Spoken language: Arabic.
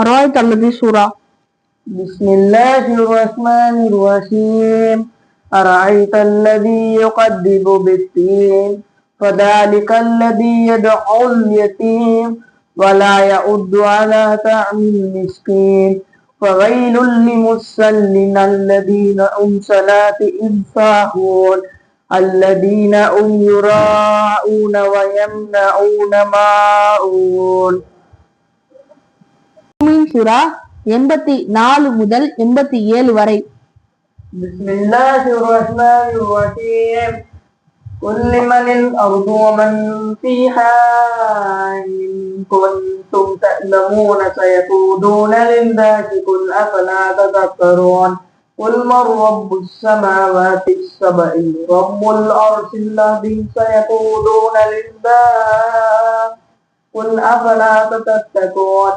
أرأيت الذي سورة بسم الله الرحمن الرحيم. أرأيت الذي يقدم بالدين؟ فذلك الذي يدعو اليتيم ولا يؤد على طعم المسكين. فويل للمصلين الذين هم صلاتهم ساهون الذين هم يراءون ويمنعون ماعون மூமின் சூரா எண்பத்தி நாலு முதல் எண்பத்தி ஏழு வரை بسم الله الرحمن الرحيم قل لمن الأرض ومن فيها إن كنتم تعلمون سيقولون لله قل أفلا تذكرون قل من رب السماوات السبع رب الأرش الذي سيقولون لله قل أفلا تتقون